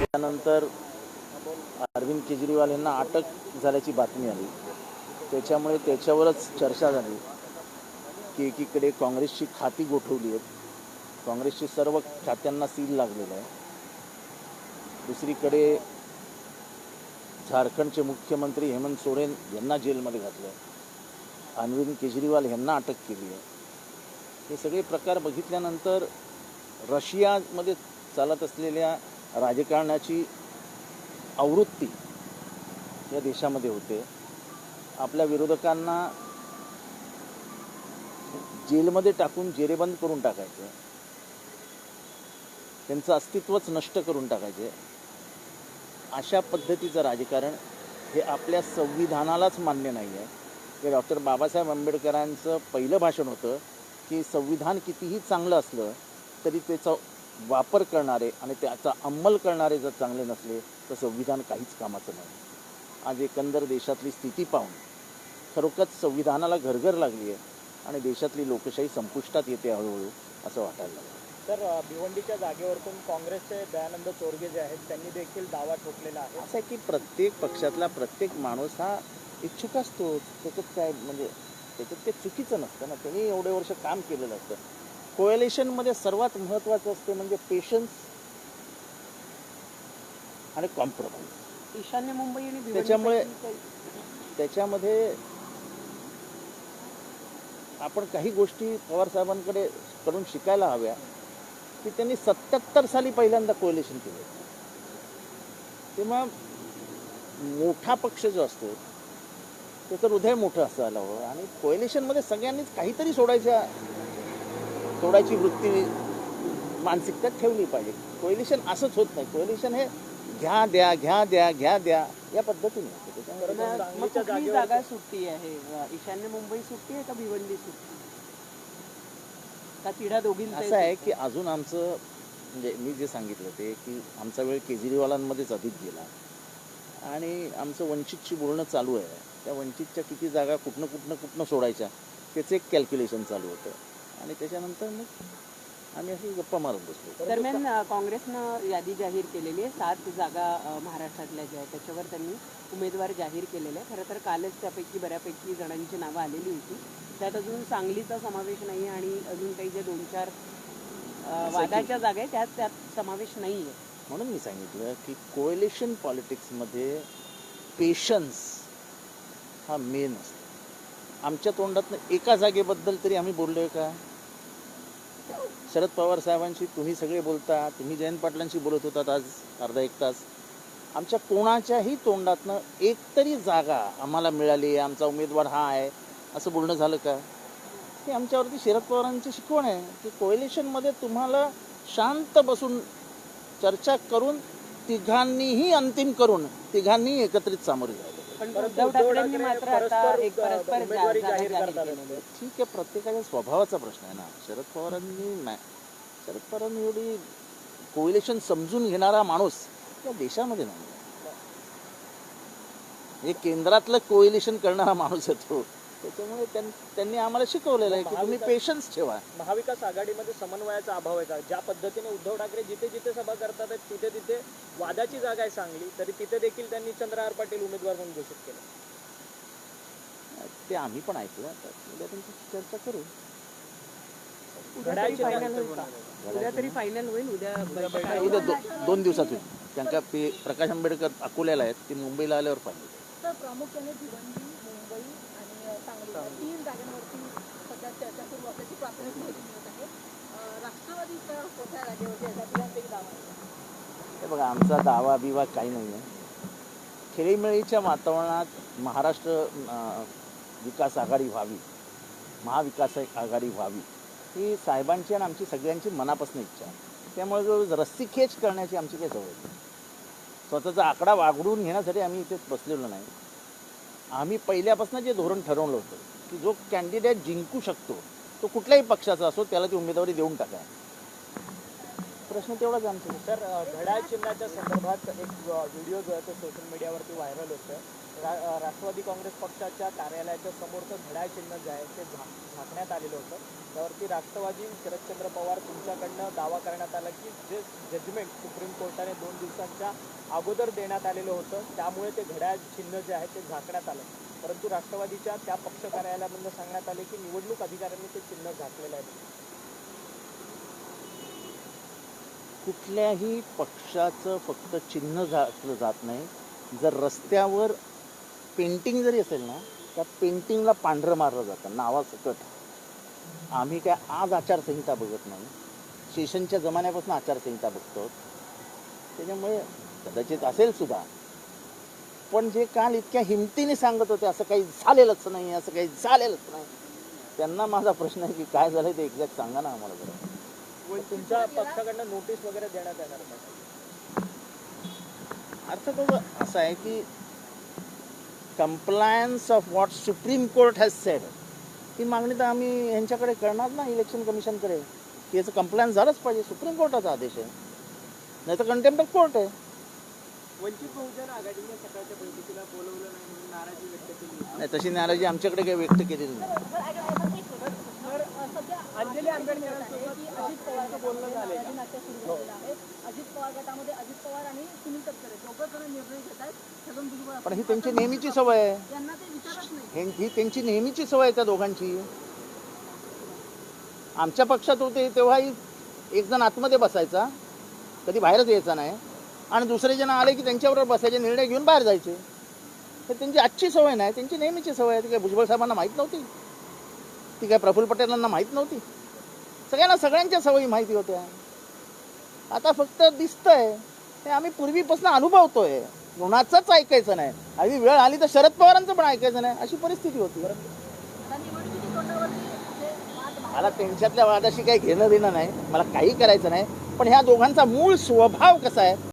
त्यानंतर अरविंद केजरीवाल यांना अटक झाल्याची बातमी आली. त्याच्यामुळे त्याच्यावरच चर्चा झाली की एकीकडे काँग्रेसची खाती गोठवली आहेत. काँग्रेसची सर्व खात्यांना सील लागलेलं आहे. दुसरीकडे झारखंडचे मुख्यमंत्री हेमंत सोरेन यांना जेलमध्ये घातलं आहे. अरविंद केजरीवाल यांना अटक केली आहे. हे सगळे प्रकार बघितल्यानंतर रशियामध्ये चालत असलेल्या राजकारणाची आवृत्ती या देशामध्ये होते. आपल्या विरोधकांना जेलमध्ये टाकून जेरेबंद करून टाकायचं. त्यांचं अस्तित्वच नष्ट करून टाकायचे. अशा पद्धतीचं राजकारण हे आपल्या संविधानालाच मान्य नाही आहे हे डॉक्टर बाबासाहेब आंबेडकरांचं पहिलं भाषण होतं की संविधान कितीही चांगलं असलं तरी त्याचा वापर करणारे आणि त्याचा अंमल करणारे जर चांगले नसले तर संविधान काहीच कामाचं नाही. आज एकंदर देशातली स्थिती पाहून खरोखरच संविधानाला घरघर लागली आहे आणि देशातली लोकशाही संपुष्टात येते हळूहळू असं वाटायला लागलं. तर भिवंडीच्या जागेवरतून काँग्रेसचे दयानंद चोरगे जे आहेत त्यांनी देखील दावा ठोकलेला आहे. असं आहे की प्रत्येक पक्षातला प्रत्येक माणूस हा इच्छुक असतो. त्याच्यात काय म्हणजे त्याच्यात ते चुकीचं नसतं ना. त्यांनी एवढे वर्ष काम केलेलं असतं. कोएलेशनमध्ये सर्वात महत्त्वाचं असते म्हणजे पेशन्स आणि कॉम्प्रोमाइज ईशान्य मुंबई आणि त्याच्यामुळे- त्याच्यामध्ये आपण काही गोष्टी पवार साहेबांकडे कडून शिकायला हव्या की त्यांनी सत्याहत्तर साली पहिल्यांदा कोएलेशन केलं. तेव्हा मोठा पक्ष जो असतो त्याचं हृदय मोठं असायला हवं. आणि कोएलेशनमध्ये सगळ्यांनीच काहीतरी सोडायच्या सोडायची वृत्ती मानसिकता ठेवली पाहिजे. कोएलिशन असंच होत नाही. कोएलिशन हे घ्या द्या घ्या द्या घ्या द्या या पद्धतीने मग कुठली जागा सुट्टी आहे? ईशान्य मुंबई सुट्टी आहे का भिवंडी सुट्टी? का तिढा दोघींचा असं आहे की अजून आमचं म्हणजे मी जे सांगितलं ते की आमचा वेळ केजरीवालांमध्येच अधिक गेला. आणि आमचं वंचितची बोलणं चालू आहे. त्या वंचितच्या किती जागा कुठनं कुठनं कुठनं सोडायच्या त्याचं एक कॅल्क्युलेशन चालू होतं. आणि त्याच्यानंतर मग आम्ही अशी गप्पा मारत बसलो. दरम्यान काँग्रेसनं यादी जाहीर केलेली आहे. सात जागा महाराष्ट्रातल्या ज्या आहेत त्याच्यावर त्यांनी उमेदवार जाहीर केलेले आहे खरं तर कालच त्यापैकी बऱ्यापैकी जणांची नावं आलेली होती. त्यात अजून सांगलीचा समावेश नाही आणि अजून काही जे दोन चार वादाच्या जागा आहेत त्यात त्यात समावेश नाही आहे. म्हणून मी सांगितलं की कोएलेशन पॉलिटिक्समध्ये पेशन्स हा मेन असतो. आमच्या तोंडातनं एका जागेबद्दल तरी आम्ही बोललोय का? शरद पवार साहेबांशी तुम्ही सगळे बोलता तुम्ही जयंत पाटलांशी बोलत होतात आज अर्धा एक तास. आमच्या कोणाच्याही तोंडातनं एक तरी जागा आम्हाला मिळाली आमचा उमेदवार हा आहे असं बोलणं झालं का? हे आमच्यावरती शरद पवारांची शिकवण आहे की कोयलेशनमध्ये तुम्हाला शांत बसून चर्चा करून तिघांनीही अंतिम करून तिघांनीही एकत्रित सामोरे जायला पण उद्धव ठाकरेंनी ठाकरे मात्र आता एक परस्पर उमेदवारी जाहीर. ठीक आहे प्रत्येकाच्या स्वभावाचा प्रश्न आहे ना. शरद पवारांनी मॅ- शरद पवारांनी एवढी कोइलेशन समजून घेणारा माणूस या देशामध्ये नाही. हे केंद्रातलं कोइलेशन करणारा माणूस आहे तो. त्याच्यामुळे त्यां- त्यांनी आम्हाला शिकवलेलं आहे की तुम्ही पेशन्स ठेवा. महाविकास आघाडीमध्ये समन्वयाचा अभाव आहे का? ज्या पद्धतीने उद्धव ठाकरे जिथे जिथे सभा करतात आहेत, तिथे तिथे वादाची जागा आहे सांगली तरी तिथे देखील त्यांनी चंद्रहार पाटील उमेदवार म्हणून घोषित केलं. ते आम्ही पण ऐकलं उद्या त्यांची चर्चा करू. उद्या तरी फायनल होईल का? उद्या उद्या दोन दिवसात होईल. त्यांना ते प्रकाश आंबेडकर अकोल्याला आहेत ते मुंबईला आल्यावर पाहिजे तर प्रामुख्याने भिवंडी मुंबई आणि अ, सांगली या तीन जागांवरती सध्या चर्चा सुरू असल्याची प्राथमिक माहिती मिळत आहे. राष्ट्रवादीच्या कोणत्या जागेवरती याचा तिघांपैकी दावा हे बघा आमचा दावा बिवा काही नाही आहे. खेळीमेळीच्या वातावरणात महाराष्ट्र विकास आघाडी व्हावी महाविकास आघाडी व्हावी ही साहेबांची आणि आमची सगळ्यांची मनापासून इच्छा आहे. त्यामुळे जो रस्सीखेच करण्याची आमची काही सवय स्वतःचा आकडा वागडून घेण्यासाठी आम्ही इथे बसलेलो नाही. आम्ही पहिल्यापासून जे धोरण ठरवलं होतं की जो कॅन्डिडेट जिंकू शकतो तो कुठल्याही पक्षाचा असो त्याला ती उमेदवारी देऊन टाका. प्रश्न तेवढाच आहे आमचा सर घड्याळ चिन्हाच्या संदर्भात एक व्हिडिओ जो आहे तो सोशल मीडियावरती व्हायरल होतं रा- राष्ट्रवादी काँग्रेस पक्षाच्या कार्यालयाच्या समोरचं घड्याळ चिन्ह जे आहे ते झाक झाकण्यात आलेलं होतं. त्यावरती राष्ट्रवादी शरदचंद्र पवार तुमच्याकडनं दावा करण्यात आला की जे जजमेंट सुप्रीम कोर्टाने दोन दिवसांच्या अगोदर देण्यात आलेलं होतं त्यामुळे ते घड्याळ चिन्ह जे आहे ते झाकण्यात आलं. परंतु राष्ट्रवादीच्या त्या पक्ष कार्यालयामधून सांगण्यात आले की निवडणूक अधिकाऱ्यांनी ते चिन्ह झाकलेलं आहे. कुठल्याही पक्षाचं फक्त चिन्ह घातलं जात नाही. जर रस्त्यावर पेंटिंग जरी असेल ना त्या पेंटिंगला पांढरं मारलं जातं नावासकट आम्ही काय आज आचारसंहिता बघत नाही. शेषनच्या जमान्यापासून आचारसंहिता बघतो. त्याच्यामुळे कदाचित असेल सुद्धा. पण जे काल इतक्या हिमतीने सांगत होते असं काही झालेलंच नाही असं काही झालेलंच नाही. त्यांना माझा प्रश्न आहे की काय झालं ते एक्झॅक्ट सांगा ना आम्हाला जरा. तुमच्या पक्षाकडनं नोटीस वगैरे देण्यात येणार अर्थातच असं आहे की compliance of what supreme court has said ही मागणी तर आम्ही यांच्याकडे करणार ना इलेक्शन कमिशनकडे की याचं कम्प्लायन्स झालंच पाहिजे. सुप्रीम कोर्टाचा आदेश आहे. नाही तर कंटेम्प्ट ऑफ कोर्ट आहे. वंचित बहुजन आघाडीने सकाळच्या बैठकीला बोलवलं नाही म्हणून नाराजी व्यक्त केली. नाही तशी नाराजी आमच्याकडे काही व्यक्त केलेली नाही तर ऐका, ऐका, एक मिनिट. तर अ, सध्या अंजली आंबेडकरांसोबत की अजित पवारचं बोलणं झालंय का? नाट्य सुरू झालेलं आहे अजित पवार गटामध्ये अजित पवार आणि सुनील तटकरे दोघं जण निर्णय घेत आहेत. छगन भुजबळ पण ही त्यांची नेहमीची सवय आहे. यांना ते विचारत नाही हे- ही त्यांची नेहमीची सवय आहे त्या दोघांची. आमच्या पक्षात होते तेव्हाही एक जण आतमध्ये बसायचा. कधी बाहेरच यायचा नाही. आणि दुसरे जण आले की त्यांच्याबरोबर बसायचे निर्णय घेऊन बाहेर जायचे. तर त्यांची आजची सवय नाही. त्यांची नेहमीची सवय आहे. काय भुजबळ साहेबांना माहीत नव्हती? ती काय प्रफुल्ल पटेलांना माहीत नव्हती? सगळ्यांना सगळ्यांच्या सवयी माहिती होत्या. आता फक्त दिसतंय हे आम्ही पूर्वीपासून अनुभवतोय. कोणाचंच ऐकायचं नाही. आधी वेळ आली तर शरद पवारांचं पण ऐकायचं नाही. अशी परिस्थिती होती. मला त्यांच्यातल्या वादाशी काही घेणं देणं नाही. मला काही करायचं नाही. पण ह्या दोघांचा मूळ स्वभाव कसा आहे?